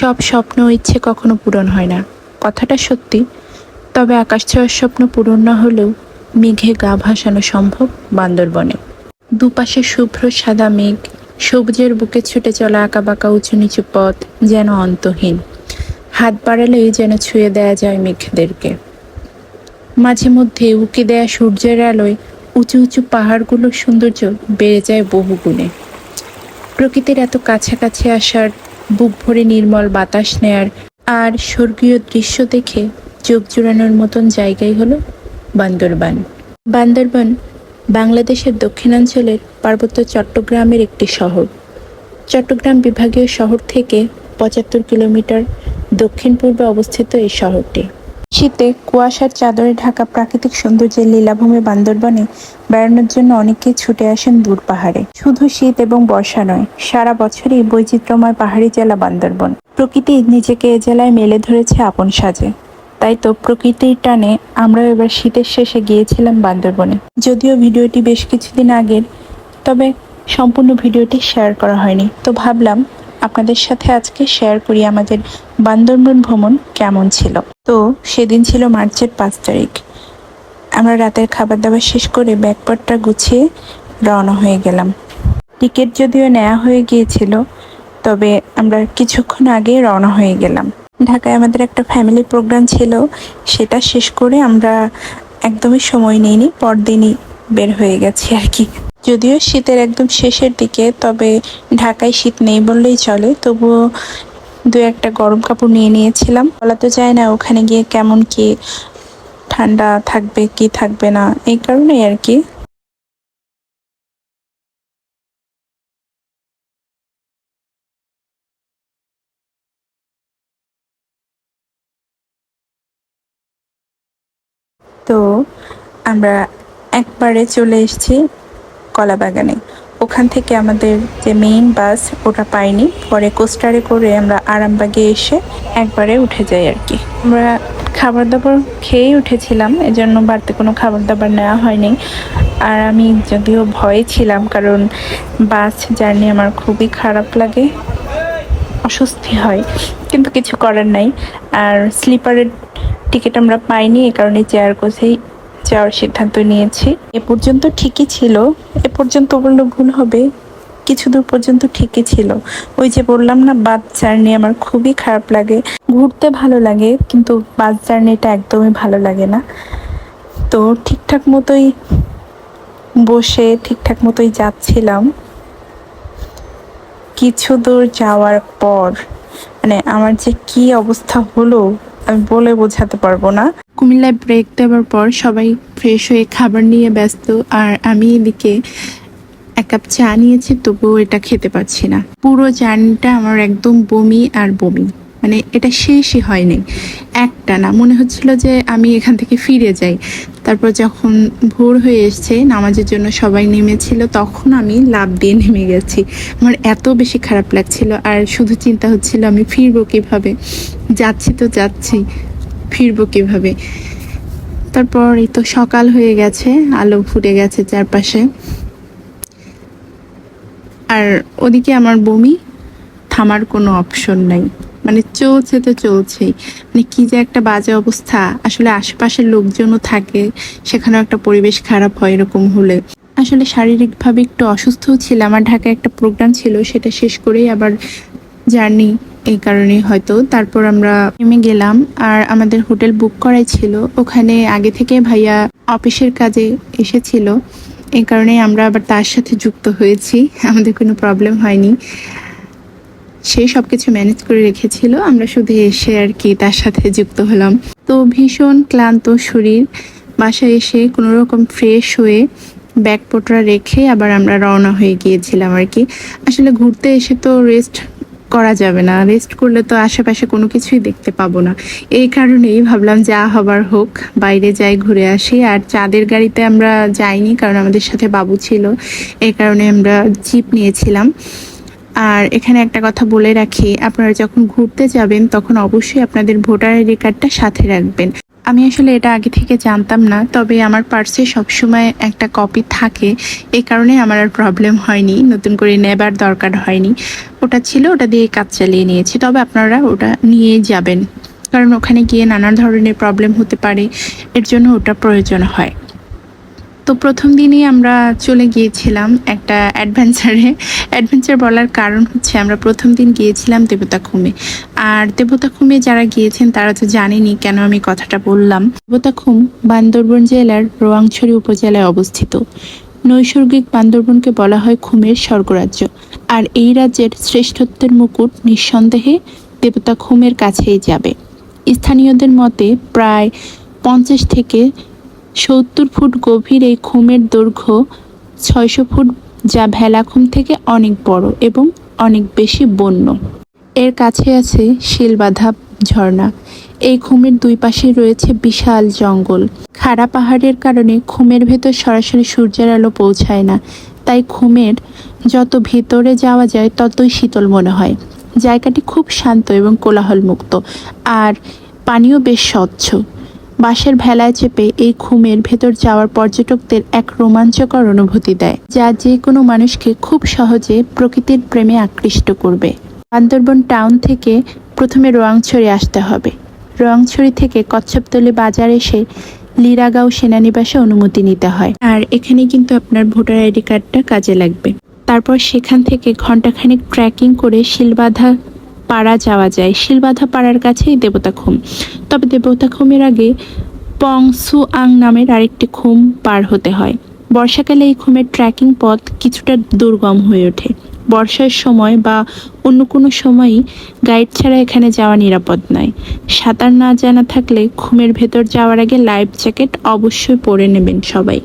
সব স্বপ্ন ইচ্ছে কখনো পূরণ হয় না। কথাটা সত্যি, তবে আকাশ ছোঁয়ার স্বপ্ন পূরণ না হলেও মেঘে গা ভাসানো সম্ভব বান্দরবনে। দুপাশে শুভ্র সাদা মেঘ, সবুজের বুকে ছুটে চলা আঁকা বাঁকা উঁচু নিচু পথ যেন অন্তহীন। হাত বাড়ালেই যেন ছুঁয়ে দেয়া যায় মেঘদেরকে। মাঝে মধ্যে উকি দেয়া সূর্যের আলোয় উঁচু উঁচু পাহাড়গুলোর সৌন্দর্য বেড়ে যায় বহুগুণে। প্রকৃতির এত কাছাকাছি আসার বুক ভরে নির্মল বাতাস নেয়ার আর স্বর্গীয় দৃশ্য দেখে চোখ জুড়ানোর মতন জায়গাই হলো বান্দরবান। বান্দরবান বাংলাদেশের দক্ষিণাঞ্চলের পার্বত্য চট্টগ্রামের একটি শহর। চট্টগ্রাম বিভাগীয় শহর থেকে পঁচাত্তর কিলোমিটার দক্ষিণ পূর্বে অবস্থিত এই শহরটি। শীতে কুয়াশার চাদরে ঢাকা প্রাকৃতিক সৌন্দর্যের লীলাভূমি বান্দরবনে বেড়ানোর জন্য অনেকেই ছুটে আসেন দূর পাহাড়ে। শুধু শীত এবং বর্ষা নয়, সারা বছরই বৈচিত্র্যময় পাহাড়ি জেলা বান্দরবন। প্রকৃতি নিজেকে এ জেলায় মেলে ধরেছে আপন সাজে। তাই তো প্রকৃতির টানে আমরাও এবার শীতের শেষে গিয়েছিলাম বান্দরবনে। যদিও ভিডিওটি বেশ কিছুদিন আগের, তবে সম্পূর্ণ ভিডিওটি শেয়ার করা হয়নি। তো ভাবলাম আপনাদের সাথে আজকে শেয়ার করি আমাদের বান্দরবন ভ্রমণ কেমন ছিল। তো, সেদিন ছিল মার্চের পাঁচ তারিখ। আমরা রাতের খাবার দাবার শেষ করে ব্যাগপটটা গুছিয়ে রওনা হয়ে গেলাম। টিকিট যদিও নেওয়া হয়ে গিয়েছিল, তবে আমরা কিছুক্ষণ আগে রওনা হয়ে গেলাম। ঢাকায় আমাদের একটা ফ্যামিলি প্রোগ্রাম ছিল, সেটা শেষ করে আমরা একদমই সময় নিইনি, পরদিনই বের হয়ে গেছি আর কি। যদিও শীতের একদম শেষের দিকে, তবে ঢাকায় শীত নেই বললেই চলে। তবুও দু একটা গরম কাপড় নিয়ে নিয়েছিলাম। বলা তো যায় না ওখানে গিয়ে কেমন কি ঠান্ডা থাকবে, কি থাকবে না, এই কারণেই আর কি। তো আমরা একবারে চলে এসেছি কলাবাগানে। ওখান থেকে আমাদের যে মেইন বাস ওটা পাইনি। পরে কোস্টারে করে আমরা আরামবাগে এসে একবারে উঠে যাই আর কি। আমরা খাবার দাবার খেয়েই উঠেছিলাম, এজন্য বাড়তে কোনো খাবার দাবার নেওয়া হয়নি। আর আমি যদিও ভয়ে ছিলাম, কারণ বাস জার্নি আমার খুবই খারাপ লাগে, অস্বস্তি হয়, কিন্তু কিছু করার নাই। আর স্লিপারের টিকিট আমরা পাইনি, এ কারণে চেয়ার কোচেই যাওয়ার সিদ্ধান্ত নিয়েছি। এ পর্যন্ত ঠিকই ছিল। এ পর্যন্ত বললে ভুল হবে। কিছু দূর পর্যন্ত ঠিকই ছিল। ওই যে বললাম না, বাস জার্নি আমার খুবই খারাপ লাগে। ঘুরতে ভালো লাগে, কিন্তু বাস জার্নিটা একদমই ভালো লাগে না। তো ঠিকঠাক মতোই বসে, ঠিকঠাক মতোই যাচ্ছিলাম। কিছু দূর যাওয়ার পর মানে আমার যে কি অবস্থা হলো, আমি বলে বোঝাতে পারব না। কুমিল্লায় ব্রেক দেওয়ার পর সবাই ফ্রেশ হয়ে খাবার নিয়ে ব্যস্ত। আর আমি এদিকে এক কাপ চা নিয়েছি, তবুও এটা খেতে পাচ্ছি না। পুরো জার্নিটা আমার একদম বমি আর বমি। মানে এটা শেষই হয়নি। একটা না, মনে হচ্ছিল যে আমি এখান থেকে ফিরে যাই। তারপর যখন ভোর হয়ে এসছে, নামাজের জন্য সবাই নেমেছিল, তখন আমি লাভ দিয়ে নেমে গেছি। আমার এত বেশি খারাপ লাগছিল, আর শুধু চিন্তা হচ্ছিল আমি ফিরবো কীভাবে? যাচ্ছি তো যাচ্ছি। ফিরবো কীভাবে? তারপর এই তো সকাল হয়ে গেছে, আলো ফুটে গেছে চারপাশে। আর ওদিকে আমার বমি, থামার কোনো অপশন নাই। মানে চলছে তো চলছেই। মানে কি যে একটা বাজে অবস্থা। আসলে আশেপাশের লোকজনও থাকে, সেখানেও একটা পরিবেশ খারাপ হয় এরকম হলে। আসলে শারীরিকভাবে একটু অসুস্থও ছিলাম আমার ঢাকায় একটা প্রোগ্রাম ছিল, সেটা শেষ করেই আবার জার্নি এই কারণে হয়তো। তারপর আমরা নেমে গেলাম আর আমাদের হোটেল বুক করাই ছিল। ওখানে আগে থেকে ভাইয়া অফিসের কাজে এসেছিল। এই কারণে আমরা আবার তার সাথে যুক্ত হয়েছি। আমাদের কোনো প্রবলেম হয়নি। সে সব কিছু ম্যানেজ করে রেখেছিল। আমরা শুধু এসে আর কি তার সাথে যুক্ত হলাম। তো ভীষণ ক্লান্ত শরীর। বাসায় এসে কোনো রকম ফ্রেশ হয়ে ব্যাগপটরা রেখে আবার আমরা রওনা হয়ে গিয়েছিলাম আর কি। আসলে ঘুরতে এসে তো রেস্ট করা যাবে না। রেস্ট করলে তো আশেপাশে কোনো কিছুই দেখতে পাবো না। এই কারণেই ভাবলাম যা হবার হোক, বাইরে যাই, ঘুরে আসি। আর চাঁদের গাড়িতে আমরা যাইনি কারণ আমাদের সাথে বাবু ছিল। এই কারণে আমরা জিপ নিয়েছিলাম। আর এখানে একটা কথা বলে রাখি, আপনারা যখন ঘুরতে যাবেন তখন অবশ্যই আপনাদের ভোটার আইডি কার্ডটা সাথে রাখবেন। আমি আসলে এটা আগে থেকে জানতাম না, তবে আমার পার্সে সবসময় একটা কপি থাকে। এই কারণে আমার আর প্রবলেম হয়নি, নতুন করে নেবার দরকার হয়নি। ওটা ছিল, ওটা দিয়ে কাজ চালিয়ে নিয়েছি, তবে আপনারা ওটা নিয়ে যাবেন। কারণ ওখানে গিয়ে নানা ধরনের প্রবলেম হতে পারে, এর জন্য ওটা প্রয়োজন হয়। তো প্রথম দিনই আমরা চলে গিয়েছিলাম একটা অ্যাডভেঞ্চারে অ্যাডভেঞ্চার বলার কারণ হচ্ছে আমরা প্রথম দিন গিয়েছিলাম দেবতা খুমে আর দেবতা খুমে যারা গিয়েছেন, তারা তো জানেনি কেন আমি কথাটা বললাম। দেবতা খুম বান্দরবন জেলার রোয়াংছড়ি উপজেলায় অবস্থিত। নৈসর্গিক বান্দরবনকে বলা হয় খুমের স্বর্গরাজ্য। আর এই রাজ্যের শ্রেষ্ঠত্বের মুকুট নিঃসন্দেহে দেবতা খুমের কাছেই যাবে। স্থানীয়দের মতে প্রায় পঞ্চাশ থেকে সত্তর ফুট গভীর এই খুমের দৈর্ঘ্য ছয়শো ফুট যা ভেলাখুম থেকে অনেক বড় এবং অনেক বেশি বন্য। এর কাছে আছে শিলবাধা ঝর্ণা। এই খুমের দুই পাশে রয়েছে বিশাল জঙ্গল। খাড়া পাহাড়ের কারণে খুমের ভেতর সরাসরি সূর্যের আলো পৌঁছায় না, তাই খুমের যত ভেতরে যাওয়া যায় ততই শীতল মনে হয়। জায়গাটি খুব শান্ত এবং কোলাহলমুক্ত, আর পানিও বেশ স্বচ্ছ। বাঁশের ভেলায় চেপে এই খুমের ভেতর যাওয়ার পর্যটকদের এক রোমাঞ্চকর অনুভূতি দেয়, যা যে কোনো মানুষকে খুব সহজে প্রকৃতির প্রেমে আকৃষ্ট করবে। বান্দরবন টাউন থেকে প্রথমে রোয়াংছড়ি আসতে হবে। রোয়াংছড়ি থেকে কচ্ছপতলি বাজার এসে লিরাগাঁও সেনানিবাসে অনুমতি নিতে হয়। আর এখানে কিন্তু আপনার ভোটার আইডি কার্ডটা কাজে লাগবে। তারপর সেখান থেকে ঘন্টাখানেক ট্র্যাকিং করে শিলবাধা পাড়া যাওয়া যায়। শিলবাধা পাড়ার কাছেই দেবতা খুম। তবে দেবতা খুমের আগে পংসু আং নামের আরেকটি খুম পার হতে হয়। বর্ষাকালে এই খুমের ট্রেকিং পথ কিছুটা দুর্গম হয়ে ওঠে। বর্ষার সময় বা অন্য কোনো সময়ই গাইড ছাড়া এখানে যাওয়া নিরাপদ নয়। সাঁতার না জানা থাকলে খুমের ভেতর যাওয়ার আগে লাইফ জ্যাকেট অবশ্যই পরে নেবেন সবাই।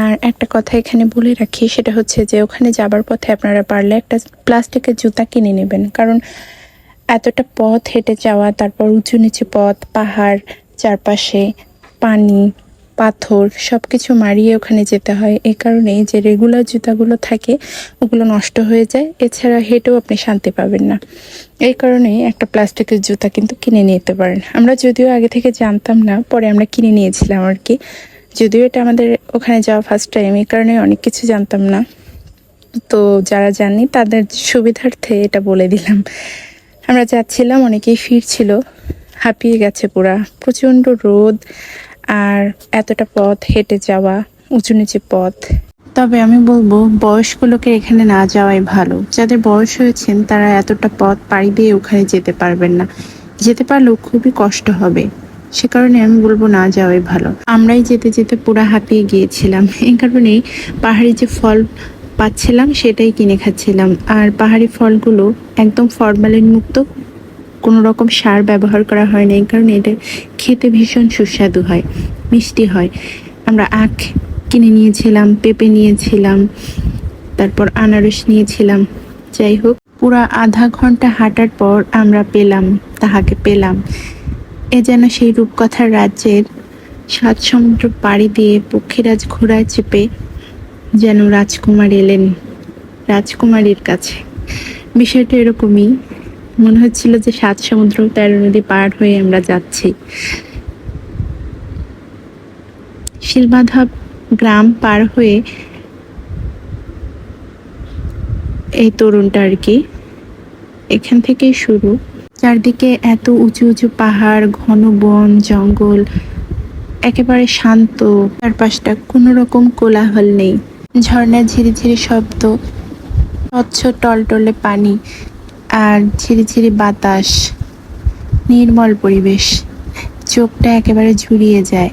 আর একটা কথা এখানে বলে রাখি, সেটা হচ্ছে যে ওখানে যাবার পথে আপনারা পারলে একটা প্লাস্টিকের জুতা কিনে নেবেন। কারণ এতটা পথ হেঁটে যাওয়া, তারপর উঁচু নিচু পথ, পাহাড়, চারপাশে পানি, পাথর সব কিছু মারিয়ে ওখানে যেতে হয়। এই কারণে যে রেগুলার জুতাগুলো থাকে, ওগুলো নষ্ট হয়ে যায়। এছাড়া হেঁটেও আপনি শান্তি পাবেন না। এই কারণে একটা প্লাস্টিকের জুতা কিন্তু কিনে নিতে পারেন। আমরা যদিও আগে থেকে জানতাম না, পরে আমরা কিনে নিয়েছিলাম আর কি। যদিও এটা আমাদের ওখানে যাওয়া ফার্স্ট টাইম এই কারণে অনেক কিছু জানতাম না। তো যারা জানি তাদের সুবিধার্থে এটা বলে দিলাম। আমরা যাচ্ছিলাম, অনেকেই ফিরছিল। হাঁপিয়ে গেছে পুরা। প্রচণ্ড রোদ আর এতটা পথ হেঁটে যাওয়া, উঁচু নিচু পথ। তবে আমি বলব, বয়স্ক লোকের এখানে না যাওয়াই ভালো। যাদের বয়স হয়েছেন, তারা এতটা পথ পাড়ি দিয়ে ওখানে যেতে পারবেন না। যেতে পারলেও খুবই কষ্ট হবে। সে কারণে আমি বলব না যাওয়াই ভালো। আমরাই যেতে যেতে পুরা হাঁপিয়ে গিয়েছিলাম। এই কারণেই পাহাড়ি যে ফল পাচ্ছিলাম, সেটাই কিনে খাচ্ছিলাম। আর পাহাড়ি ফলগুলো একদম ফরমালিন মুক্ত, কোনো রকম সার ব্যবহার করা হয় না কারণে এটা খেতে ভীষণ সুস্বাদু হয়, মিষ্টি হয়। আমরা আখ কিনে নিয়েছিলাম, পেঁপে নিয়েছিলাম, তারপর আনারস নিয়েছিলাম। যাই হোক, পুরা আধা ঘণ্টা হাঁটার পর আমরা পেলাম, তাহাকে পেলাম। এ যেন সেই রূপকথার রাজ্যের সাত সমুদ্র পাড়ি দিয়ে পক্ষীরাজ ঘোড়ায় চেপে যেন রাজকুমার এলেন রাজকুমারীর কাছে। বিষয়টা এরকমই। মনে হচ্ছিল যে সাত সমুদ্র তেরো নদী পার হয়ে আমরা যাচ্ছি। শিলবাধা গ্রাম পার হয়ে এই তরুণটা আর কি এখান থেকেই শুরু। চারদিকে এত উঁচু উঁচু পাহাড়, ঘন বন, জঙ্গল, একেবারে শান্ত। চারপাশটা কোনো রকম কোলাহল নেই। ঝর্ণার ঝিরিঝিরি শব্দ স্বচ্ছ টলটলে পানি আর ঝিরিঝিরি বাতাস নির্মল পরিবেশ। চোখটা একেবারে ঝুরিয়ে যায়।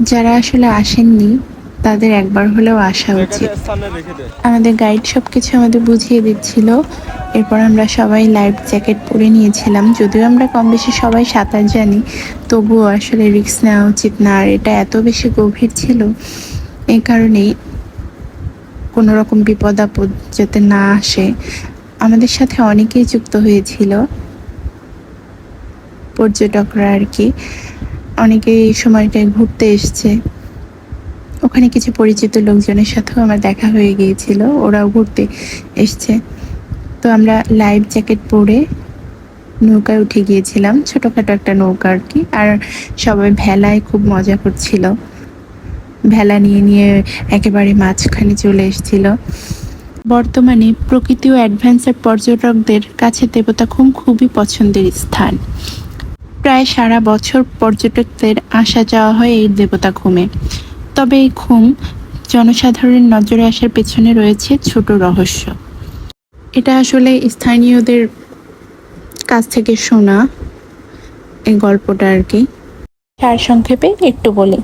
যারা আসলে আসেননি তাদের একবার হলেও আসা উচিত। আমাদের গাইড সব কিছু আমাদের বুঝিয়ে দিচ্ছিল। এরপর আমরা সবাই লাইফ জ্যাকেট পরে নিয়েছিলাম। যদিও আমরা কম বেশি সবাই সাঁতার জানি তবুও আসলে রিস্ক নেওয়া উচিত না। আর এটা এত বেশি গভীর ছিল এই কারণেই কোনো রকম বিপদ আপদ যাতে না আসে, আমাদের সাথে অনেকেই যুক্ত হয়েছিল। পর্যটকরা আর কি অনেকে এই সময়টায় ঘুরতে এসছে। ওখানে কিছু পরিচিত লোকজনের সাথেও আমার দেখা হয়ে গিয়েছিল, ওরাও ঘুরতে এসছে। তো আমরা লাইফ জ্যাকেট পরে নৌকায় উঠে গিয়েছিলাম, ছোটোখাটো একটা নৌকা আর কি, আর সবাই ভেলায় খুব মজা করছিল। ভেলা নিয়ে নিয়ে একেবারে মাঝখানে চলে এসেছিল। বর্তমানে প্রকৃতি ও অ্যাডভেঞ্চার পর্যটকদের কাছে দেবতা দেবতাখুম খুবই পছন্দের স্থান। প্রায় সারা বছর পর্যটকদের আসা যাওয়া হয় এই দেবতাখুমে তবে এই খুম জনসাধারণের নজরে আসার পেছনে রয়েছে ছোট রহস্য। এটা আসলে স্থানীয়দের কাছ থেকে শোনা এই গল্পটা আর কি। সার সংক্ষেপে একটু বলি।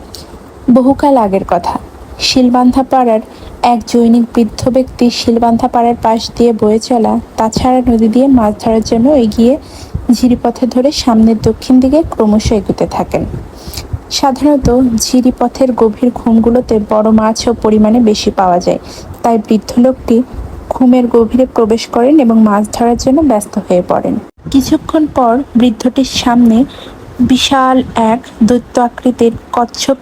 বহুকাল আগের কথা। শিলবান্ধা পাড়ার এক জৈনিক বৃদ্ধ ব্যক্তি শিলবান্ধা পাড়ার পাশ দিয়ে বয়ে চলা, তাছাড়া নদী দিয়ে মাছ ধরার জন্য এগিয়ে ঝিরিপথে ধরে সামনের দক্ষিণ দিকে ক্রমশ এগোতে থাকেন। সাধারণত ঝিরিপথের গভীর ঘুমগুলোতে বড় মাছও পরিমাণে বেশি পাওয়া যায়। তাই বৃদ্ধ লোকটি ঘুমের গভীরে প্রবেশ করেন এবং মাছ ধরার জন্য ব্যস্ত হয়ে পড়েন। কিছুক্ষণ পর বৃদ্ধটির সামনে বিশাল এক দৈত্য আকৃতির কচ্ছপ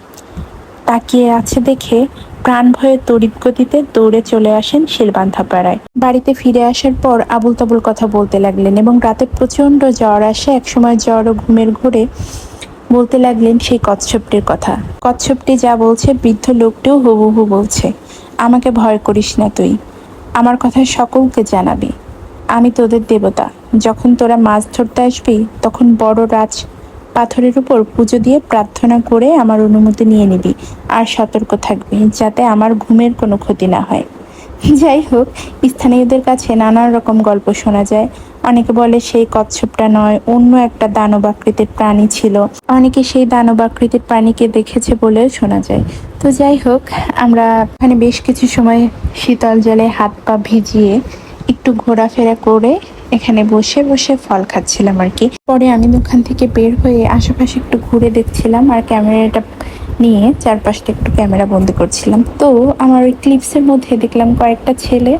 তাকিয়ে আছে দেখে প্রাণ ভয়ে তড়িৎ গতিতে দৌড়ে চলে আসেন শিলবান্ধা পাড়ায় বাড়িতে ফিরে আসার পর আবুল তাবুল কথা বলতে লাগলেন এবং রাতে প্রচণ্ড জ্বর আসে। একসময় জ্বর ও ঘুমের ঘুরে বলতে লাগলেন সেই কচ্ছপটির কথা। কচ্ছপটি যা বলছে বৃদ্ধ লোকটিও হুবহু বলছে, আমাকে ভয় করিস না তুই। আমার কথা সকলকে জানাবি। আমি তোদের দেবতা। যখন তোরা মাছ ধরতে আসবি, তখন বড় রাজ পাথরের উপর পুজো দিয়ে প্রার্থনা করে আমার অনুমতি নিয়ে নিবি আর সতর্ক থাকবি যাতে আমার ঘুমের কোনো ক্ষতি না হয়। যাই হোক, স্থানীয়দের কাছে নানান রকম গল্প শোনা যায়। অনেকে বলে সেই কচ্ছপটা নয়, অন্য একটা দানব আকৃতির প্রাণী ছিল। অনেকে সেই দানব আকৃতির প্রাণীকে দেখেছে বলেও শোনা যায়। তো যাই হোক, আমরা এখানে বেশ কিছু সময় শীতল জলে হাত পা ভিজিয়ে একটু ঘোরাফেরা করে এখানে বসে বসে ফল খাচ্ছিলাম আর কি। পরে আমি দোকান থেকে বের হয়ে আশেপাশে একটু ঘুরে দেখছিলাম আর ক্যামেরাটা নিয়ে চারপাশটা একটু ক্যামেরা বন্দি করছিলাম। তো আমার ওই ক্লিপসের মধ্যে দেখলাম কয়েকটা ছেলে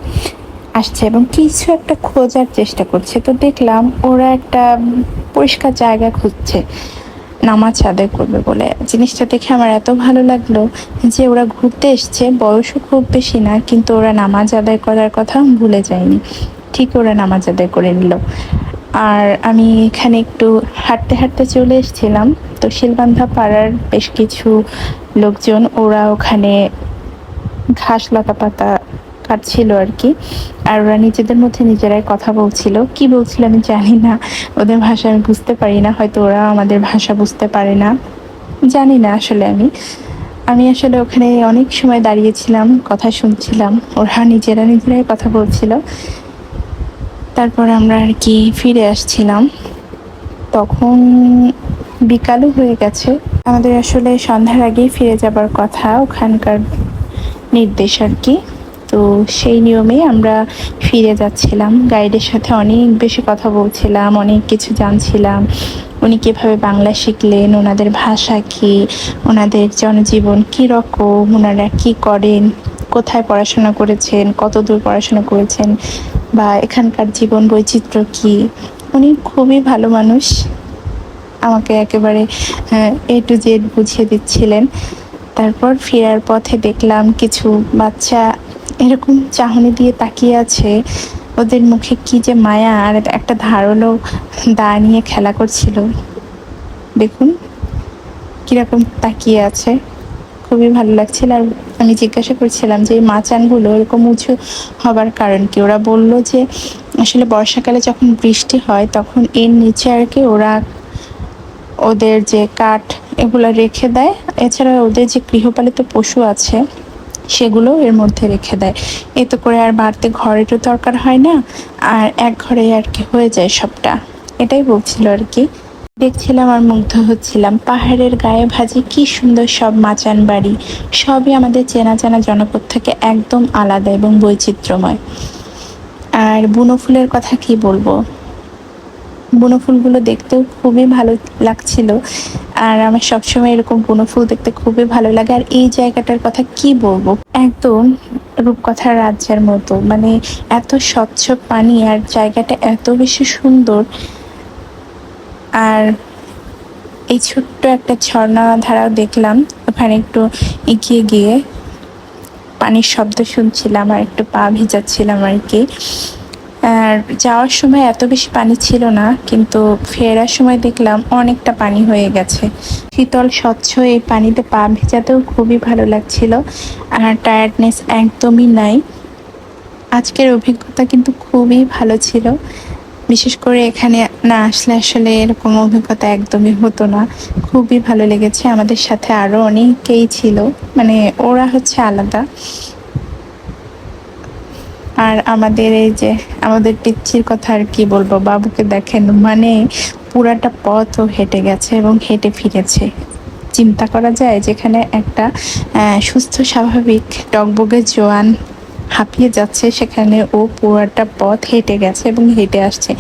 আসছে এবং কিছু একটা খোঁজার চেষ্টা করছে। তো দেখলাম ওরা একটা পরিষ্কার জায়গা খুঁজছে, নামাজ আদায় করবে বলে। জিনিসটা দেখে আমার এত ভালো লাগল যে ওরা ঘুরতে এসছে। বয়সও খুব বেশি না, কিন্তু ওরা নামাজ আদায় করার কথা ভুলে যায়নি। ঠিক ওরা নামাজ আদায় করে নিল। আর আমি এখানে একটু হাঁটতে হাঁটতে চলে এসেছিলাম। তো শিলবান্ধা পাড়ার বেশ কিছু লোকজন, ওরা ওখানে ঘাস লতা পাতা কাটছিল আর কি। আর ওরা নিজেদের মধ্যে নিজেরাই কথা বলছিল। কি বলছিল আমি জানি না। ওদের ভাষা আমি বুঝতে পারি না। হয়তো ওরা আমাদের ভাষা বুঝতে পারে না। জানি না আসলে আমি। আমি আসলে ওখানে অনেক সময় দাঁড়িয়েছিলাম, কথা শুনছিলাম। ওরা নিজেরা নিজেরাই কথা বলছিল। তারপর আমরা আর কি ফিরে আসছিলাম। তখন বিকালও হয়ে গেছে। আমাদের আসলে সন্ধ্যার আগেই ফিরে যাবার কথা, ওখানকার নির্দেশ আর কি। তো সেই নিয়মে আমরা ফিরে যাচ্ছিলাম। গাইডের সাথে অনেক বেশি কথা বলছিলাম, অনেক কিছু জানছিলাম। উনি কীভাবে বাংলা শিখলেন, ওনাদের ভাষা কী, ওনাদের জনজীবন কী রকম, ওনারা কী করেন, কোথায় পড়াশোনা করেছেন কত দূর পড়াশোনা করেছেন বা এখানকার জীবন বৈচিত্র্য কী? উনি খুবই ভালো মানুষ। আমাকে একেবারে এ টু জেড বুঝিয়ে দিচ্ছিলেন। তারপর ফেরার পথে দেখলাম কিছু বাচ্চা এরকম চাহনি দিয়ে তাকিয়ে আছে। ওদের মুখে কি যে মায়া আর একটা ধারালো দা নিয়ে খেলা করছিল। দেখুন, কীরকম তাকিয়ে আছে। খুবই ভালো লাগছিল আর আমি জিজ্ঞাসা করছিলাম যে এই মাচানগুলো এরকম উঁচু হবার কারণ কি? ওরা বলল যে আসলে বর্ষাকালে যখন বৃষ্টি হয়, তখন এর নিচে আর কি ওরা ওদের যে কাঠ এগুলো রেখে দেয়। এছাড়া ওদের যে গৃহপালিত পশু আছে সেগুলো এর মধ্যে রেখে দেয়। এতে করে আর বাড়তে ঘরেরও দরকার হয় না, আর এক ঘরে আর কি হয়ে যায় সবটা। এটাই বলছিল আর কি। দেখছিলাম আর মুগ্ধ হচ্ছিলাম। পাহাড়ের গায়ে ভাজি কি সুন্দর সব মাচান বাড়ি। সবই আমাদের চেনা জানা জনপদ থেকে একদম আলাদা এবং বৈচিত্র্যময়। আর বুনো ফুলের কথা কি বলব? বুনো ফুলগুলো দেখতেও খুবই ভালো লাগছিল। আর আমার সবসময় এরকম বুনো ফুল দেখতে খুবই ভালো লাগে। আর এই জায়গাটার কথা কি বলব? একদম রূপকথার রাজ্যের মতো। মানে এত স্বচ্ছ পানি আর জায়গাটা এত বেশি সুন্দর। আর এই ছোট্ট একটা ঝর্ণা ধারাও দেখলাম। ওখানে একটু এগিয়ে গিয়ে পানির শব্দ শুনছিলাম আর একটু পা ভিজাচ্ছিলাম আর কি। আর যাওয়ার সময় এত বেশি পানি ছিল না, কিন্তু ফেরার সময় দেখলাম অনেকটা পানি হয়ে গেছে। শীতল, স্বচ্ছ এই পানিতে পা ভেজাতেও খুবই ভালো লাগছিল আর টায়ার্ডনেস একদমই নাই। আজকের অভিজ্ঞতা কিন্তু খুবই ভালো ছিল। বিশেষ করে এখানে না আসলে আসলে এরকম অভিজ্ঞতা একদমই হতো না। খুবই ভালো লেগেছে। আমাদের সাথে আরও অনেকেই ছিল। মানে ওরা হচ্ছে আলাদা। আর আমাদের এই যে, আমাদের পিচ্ছির কথা আর কি বলব? বাবুকে দেখেন মানে পুরাটা পথও হেঁটে গেছে এবং হেঁটে ফিরেছে। চিন্তা করা যায় যেখানে একটা সুস্থ, স্বাভাবিক, টকবগে জোয়ান হাঁপিয়ে যাচ্ছে, সেখানে ও পুরাটা পথ হেঁটে গেছে এবং হেঁটে আসছে।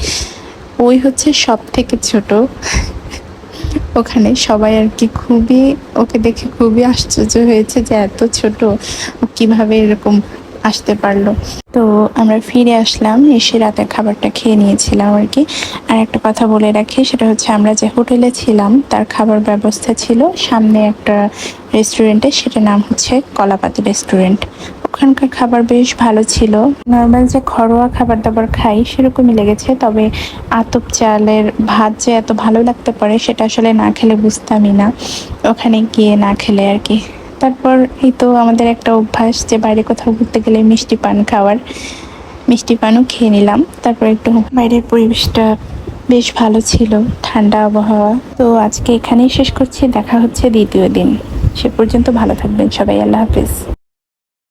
ওই হচ্ছে সব থেকে ছোট। ওখানে সবাই আর কি খুবই, ওকে দেখে খুবই আশ্চর্য হয়েছে যে এত ছোট। কীভাবে এরকম আসতে পারল। তো আমরা ফিরে আসলাম, এসে রাতের খাবারটা খেয়ে নিয়েছিলাম আর কি। আর একটা কথা বলে রাখি, সেটা হচ্ছে আমরা যে হোটেলে ছিলাম, তার খাবার ব্যবস্থা ছিল সামনে একটা রেস্টুরেন্টে, সেটার নাম হচ্ছে কলাপাতি রেস্টুরেন্ট। ওখানকার খাবার বেশ ভালো ছিল। নর্মাল যে ঘরোয়া খাবার দাবার খাই, সেরকমই লেগেছে, তবে আতপ চালের ভাত যে এত ভালো লাগতে পারে, সেটা আসলে না খেলে বুঝতামই না। ওখানে গিয়ে না খেলে আর কি। তারপর এই তো আমাদের একটা অভ্যাস যে বাইরে কোথাও ঘুরতে গেলে মিষ্টি পান খাওয়ার, মিষ্টি পানও খেয়ে নিলাম। তারপর একটু বাইরের পরিবেশটা বেশ ভালো ছিল, ঠান্ডা আবহাওয়া। তো আজকে এখানেই শেষ করছি, দেখা হচ্ছে দ্বিতীয় দিন। সে পর্যন্ত ভালো থাকবেন সবাই, আল্লাহ হাফিজ।